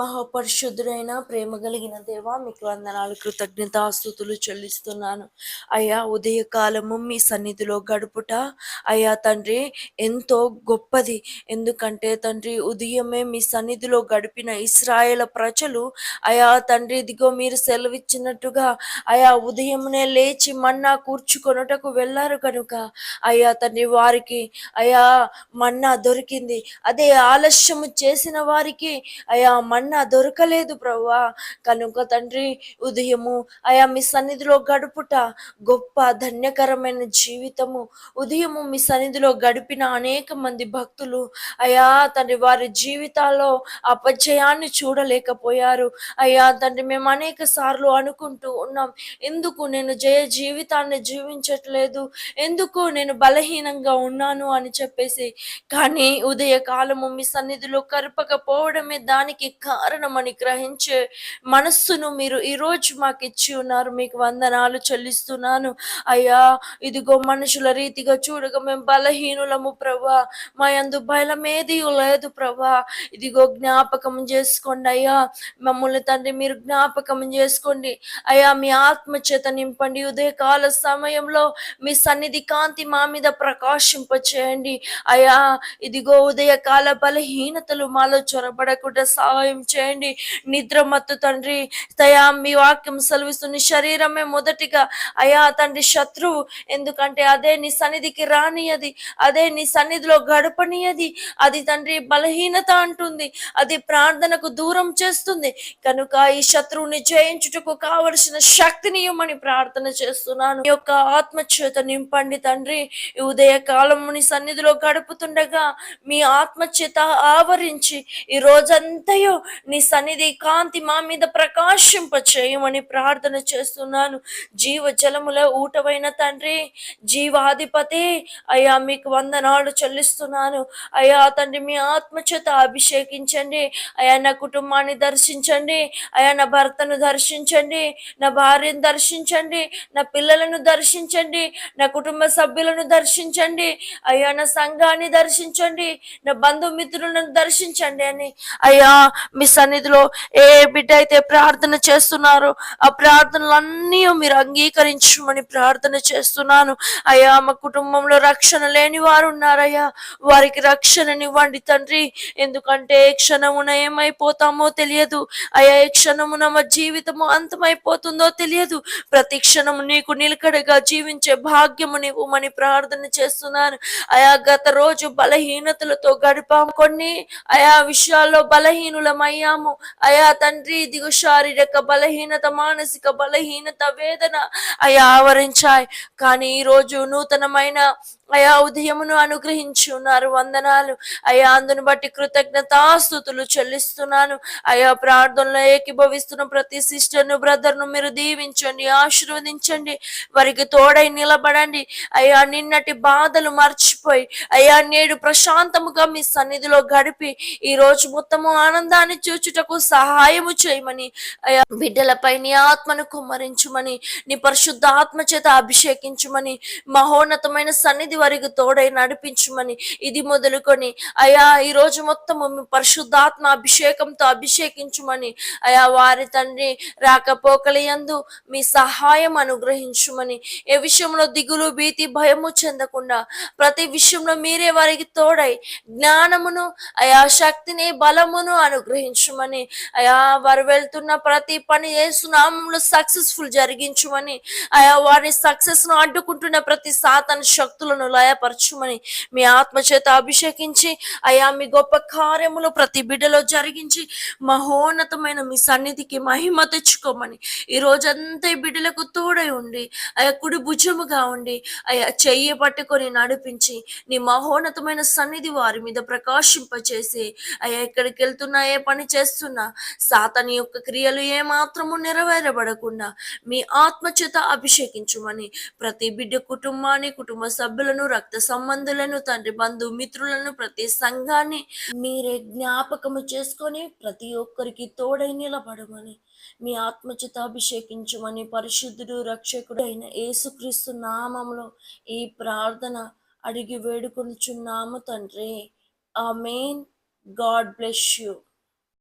మహాపరిశుద్ధుడైన ప్రేమ కలిగిన దేవ మీకు వందనాలు కృతజ్ఞతాస్తుతులు చెల్లిస్తున్నాను. అయ్యా ఉదయకాలము మీ సన్నిధిలో గడుపుట. అయ్యా తండ్రి ఎంతో గొప్పది. ఎందుకంటే తండ్రి ఉదయమే మీ సన్నిధిలో గడిపిన ఇస్రాయేల ప్రజలు అయా తండ్రి ఇదిగో మీరు సెలవిచ్చినట్టుగా అయా ఉదయమునే లేచి మన్నా కూర్చుకొనుటకు వెళ్ళారు కనుక అయ్యా తండ్రి వారికి అయా మన్నా దొరికింది. అదే ఆలస్యము చేసిన వారికి అయా మన్నా దొరకలేదు ప్రవ్వా. కనుక తండ్రి ఉదయము అయా మీ సన్నిధిలో గడుపుట గొప్ప ధన్యకరమైన జీవితము. ఉదయము మీ సన్నిధిలో గడిపిన అనేక మంది భక్తులు అయా తండ్రి వారి జీవితాల్లో అపజయాన్ని చూడలేకపోయారు. అయ్యా తండ్రి మేము అనేక సార్లు అనుకుంటూ ఉన్నాం. ఎందుకు నేను జయ జీవితాన్ని జీవించట్లేదు? ఎందుకు నేను బలహీనంగా ఉన్నాను అని చెప్పేసి. కానీ ఉదయ కాలము మీ సన్నిధిలో కరపకపోవడమే దానికి కారణమని గ్రహించే మనస్సును మీరు ఈరోజు మాకు ఇచ్చి ఉన్నారు. మీకు వందనాలు చెల్లిస్తున్నాను. అయ్యా ఇదిగో మనుషుల రీతిగా చూడగా మేము బలహీనులము ప్రభా. మా యందు బలమేది లేదు ప్రభా. ఇదిగో జ్ఞాపకం చేసుకోండి అయ్యా. మమ్మల్ని తండ్రి మీరు జ్ఞాపకం చేసుకోండి. అయ్యా మీ ఆత్మ చేత నింపండి. ఉదయకాల సమయంలో మీ సన్నిధి కాంతి మా మీద ప్రకాశింపచేయండి. అయ్యా ఇదిగో ఉదయకాల బలహీనతలు మాలో చొరబడకుండా సహాయం చేయండి నిద్ర మత్తు తండ్రి దయా మీ వాక్యం సెలవిస్తుంది. శరీరమే మొదటిగా. అయా తండ్రి శత్రువు. ఎందుకంటే అదే నీ సన్నిధికి రానియది. అదే నీ సన్నిధిలో గడపనియది. అది తండ్రి బలహీనత అంటుంది. అది ప్రార్థనకు దూరం చేస్తుంది. కనుక ఈ శత్రువుని జయించుటకు కావలసిన శక్తిని ఇవ్వమని ప్రార్థన చేస్తున్నాను. ఈ యొక్క ఆత్మచేత నింపండి తండ్రి. ఉదయ కాలముని సన్నిధిలో గడుపుతుండగా మీ ఆత్మచేత ఆవరించి ఈ రోజంతయు నీ సన్నిధి కాంతి మా మీద ప్రకాశింప చేయమని ప్రార్థన చేస్తున్నాను. జీవ జలముల ఊటవైన తండ్రి జీవాధిపతి అయ్యా మీకు వందనాలు చెల్లిస్తున్నాను. అయ్యా తండ్రి మీ ఆత్మ చేత అభిషేకించండి. అయ్యా నా కుటుంబాన్ని దర్శించండి. అయ్యా నా భర్తను దర్శించండి. నా భార్యను దర్శించండి. నా పిల్లలను దర్శించండి. నా కుటుంబ సభ్యులను దర్శించండి. అయ్యా నా సంఘాన్ని దర్శించండి. నా బంధుమిత్రులను దర్శించండి అని. అయ్యా మీ సన్నిధిలో ఏ బిడ్డ అయితే ప్రార్థన చేస్తున్నారో ఆ ప్రార్థనలన్నీ మీరు అంగీకరించమని ప్రార్థన చేస్తున్నాను. అయ్యా మా కుటుంబంలో రక్షణ లేని వారు ఉన్నారయ్యా. వారికి రక్షణనివ్వండి తండ్రి. ఎందుకంటే ఏ క్షణమున ఏమైపోతామో తెలియదు. అయ్యా ఏ క్షణమున మా జీవితము అంతమైపోతుందో తెలియదు. ప్రతి క్షణము నీకు నిలకడగా జీవించే భాగ్యము నీవుమని ప్రార్థన చేస్తున్నాను. అయా గత రోజు బలహీనతలతో గడిపాము. కొన్ని ఆయా విషయాల్లో అయ్యాము అయా తండ్రి దిగు శారీరక బలహీనత మానసిక బలహీనత వేదన అయా ఆవరించాయి. కానీ ఈ రోజు నూతనమైన అయా ఉదయమును అనుగ్రహించి ఉన్నారు. వందనాలు. అయా అందును బట్టి కృతజ్ఞతాస్థుతులు చెల్లిస్తున్నాను. అయా ప్రార్థనలో ఏకీభవిస్తున్న ప్రతి సిస్టర్ను బ్రదర్ను మీరు దీవించండి ఆశీర్వదించండి. వారికి తోడై నిలబడండి. అయా నిన్నటి బాధలు మర్చిపోయి అయా నేడు ప్రశాంతముగా మీ సన్నిధిలో గడిపి ఈ రోజు మొత్తము ఆనందాన్ని చూచుటకు సహాయము చేయమని అయా బిడ్డలపై నీ ఆత్మను కుమ్మరించుమని నీ పరిశుద్ధ ఆత్మ చేత అభిషేకించుమని మహోన్నతమైన సన్నిధి వారికి తోడై నడిపించుమని ఇది మొదలుకొని అయా ఈ రోజు మొత్తము పరిశుద్ధాత్మ అభిషేకంతో అభిషేకించుమని అయా వారి తండ్రి రాకపోకలయందు మీ సహాయం అనుగ్రహించుమని ఏ విషయంలో దిగులు భీతి భయము చెందకుండా ప్రతి విషయంలో మీరే వారికి తోడై జ్ఞానమును అయా శక్తిని బలమును అనుగ్రహించుమని అయా వారు వెళ్తున్న ప్రతి పని ఏసునామంలో సక్సెస్ఫుల్ జరిగించుమని అయా వారి సక్సెస్ను అడ్డుకుంటున్న ప్రతి సాతన శక్తులను లయపరచుమని మీ ఆత్మ చేత అభిషేకించి అయా మీ గొప్ప కార్యములు ప్రతి బిడ్డలో జరిగించి మహోన్నతమైన మీ సన్నిధికి మహిమ తెచ్చుకోమని ఈ రోజంతా ఈ బిడ్డలకు తోడై ఉండి అయా కుడి భుజముగా ఉండి అయా చెయ్యి పట్టుకొని నడిపించి నీ మహోన్నతమైన సన్నిధి వారి మీద ప్రకాశింపచేసి అయ్యా ఎక్కడికి వెళ్తున్నా ఏ పని చేస్తున్నా సాతని యొక్క క్రియలు ఏ నెరవేరబడకుండా మీ ఆత్మ చేత అభిషేకించుమని ప్రతి బిడ్డ కుటుంబాన్ని కుటుంబ సభ్యులను రక్త సంబంధులను తండ్రి బంధు మిత్రులను ప్రతి సంఘాన్ని మీరే జ్ఞాపకము చేసుకొని ప్రతి ఒక్కరికి తోడై నిలబడమని మీ ఆత్మచిత అభిషేకించమని పరిశుద్ధుడు రక్షకుడు అయిన యేసుక్రీస్తు నామంలో ఈ ప్రార్థన అడిగి వేడుకొనుచున్నాము తండ్రి. ఆ మెయిన్ గాడ్ బ్లెస్ యూ.